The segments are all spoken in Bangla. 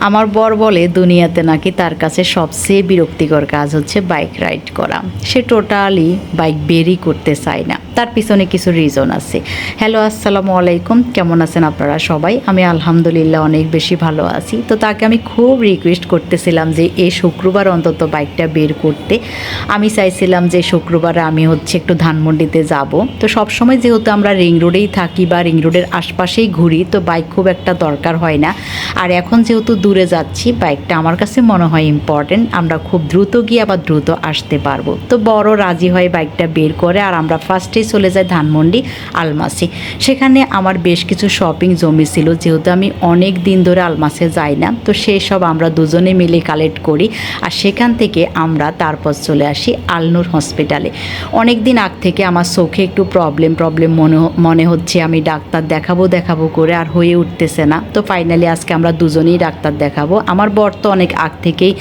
আমার বর বলে, দুনিয়াতে নাকি তার কাছে সবচেয়ে বিরক্তিকর কাজ হচ্ছে বাইক রাইড করা। সে টোটালি বাইক বেরই করতে চায় না। তার পিছনে কিছু রিজন আছে। হ্যালো, আসসালামু আলাইকুম। কেমন আছেন আপনারা সবাই? আমি আলহামদুলিল্লাহ অনেক বেশি ভালো আছি। তো তাকে আমি খুব রিকোয়েস্ট করতেছিলাম যে এই শুক্রবার অন্তত বাইকটা বের করতে। আমি চাইছিলাম যে, শুক্রবারে আমি হচ্ছে একটু ধানমন্ডিতে যাব। তো সবসময় যেহেতু আমরা রিং রোডেই থাকি বা রিং রোডের আশপাশেই ঘুরি, তো বাইক খুব একটা দরকার হয় না। আর এখন যেহেতু দূরে যাচ্ছি বাইকটা আমার কাছে মনে হয় ইম্পর্টেন্ট আমরা খুব দ্রুত গিয়ে আবার দ্রুত আসতে পারব। তো বড় রাজি হয় বাইকটা বের করে আর আমরা ফার্স্টেই চলে যাই ধানমন্ডি, আলমাসি। সেখানে আমার বেশ কিছু শপিং জমি ছিল, যেহেতু আমি অনেক দিন ধরে আলমাসে যাই না, তো সেই সব আমরা দুজনে মিলে কালেক্ট করি আর সেখান থেকে আমরা তারপর চলে আসি আলনুর হসপিটালে অনেক দিন আগ থেকে আমার চোখে একটু প্রবলেম প্রবলেম মনে মনে হচ্ছে, আমি ডাক্তার দেখাবো দেখাবো করে আর হয়ে উঠতেছে না। তো ফাইনালি আজকে আমরা দুজনেই ডাক্তার দেখাবো। আমার বর তো অনেক আগ থেকেই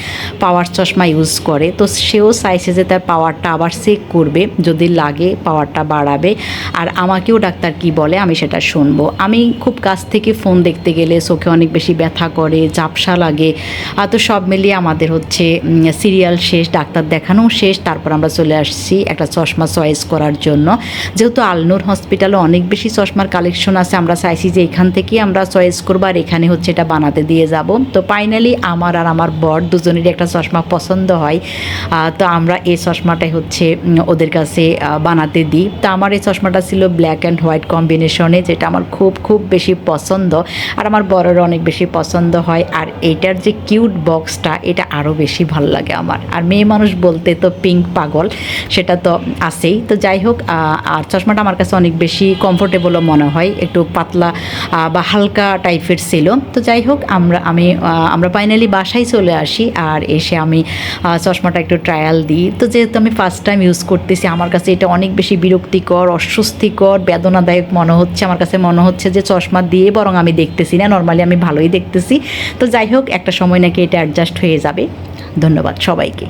পাওয়ার চশমা ইউজ করে, তো সেও চাইছে যে তার পাওয়ারটা আবার চেক করবে, যদি লাগে পাওয়ারটা বাড়াবে। আর আমাকেও ডাক্তার কি বলে আমি সেটা শুনব। আমি খুব কাছ থেকে ফোন দেখতে গেলে চোখে অনেক বেশি ব্যথা করে, ঝাপসা লাগে। আর তো সব মিলিয়ে আমাদের হচ্ছে সিরিয়াল শেষ, ডাক্তার দেখানো শেষ। তারপর আমরা চলে আসছি একটা চশমা চয়েস করার জন্য। যেহেতু আলনুর হসপিটালে অনেক বেশি চশমার কালেকশন আছে, আমরা চাইছি যে এখান থেকেই আমরা চয়েস করব। আর এখানে হচ্ছে এটা বানাতে দিয়ে যাব। তো ফাইনালি আমার আর আমার বর দুজনেরই একটা চশমা পছন্দ হয়। তো আমরা এই চশমাটাই হচ্ছে ওদের কাছে বানাতে দিই। তো আমার এই চশমাটা ছিল ব্ল্যাক অ্যান্ড হোয়াইট কম্বিনেশনে যেটা আমার খুব খুব বেশি পছন্দ। আর আমার বড়ের অনেক বেশি পছন্দ হয়। আর এটার যে কিউট বক্সটা এটা আরও বেশি ভালো লাগে আমার। আর মেয়ে মানুষ বলতে তো পিঙ্ক পাগল, সেটা তো আছেই। তো যাই হোক আর চশমাটা আমার কাছে অনেক বেশি কমফোর্টেবলও মনে হয়। একটু পাতলা বা হালকা টাইপের ছিল। তো যাই হোক, আমরা, আমি আমরা ফাইনালি বাসায় চলে আসি আর এসে আমি চশমাটা একটু ট্রায়াল দিই। তো যেহেতু আমি ফার্স্ট টাইম ইউজ করতেছি, আমার কাছে এটা অনেক বেশি বিরক্তিকর, অস্বস্তিকর, বেদনাদায়ক মনে হচ্ছে। আমার কাছে মনে হচ্ছে যে চশমা দিয়ে বরং আমি দেখতেছি না নর্মালি আমি ভালোই দেখতেছি। তো যাই হোক, একটা সময় নাকি এটা অ্যাডজাস্ট হয়ে যাবে। ধন্যবাদ সবাইকে।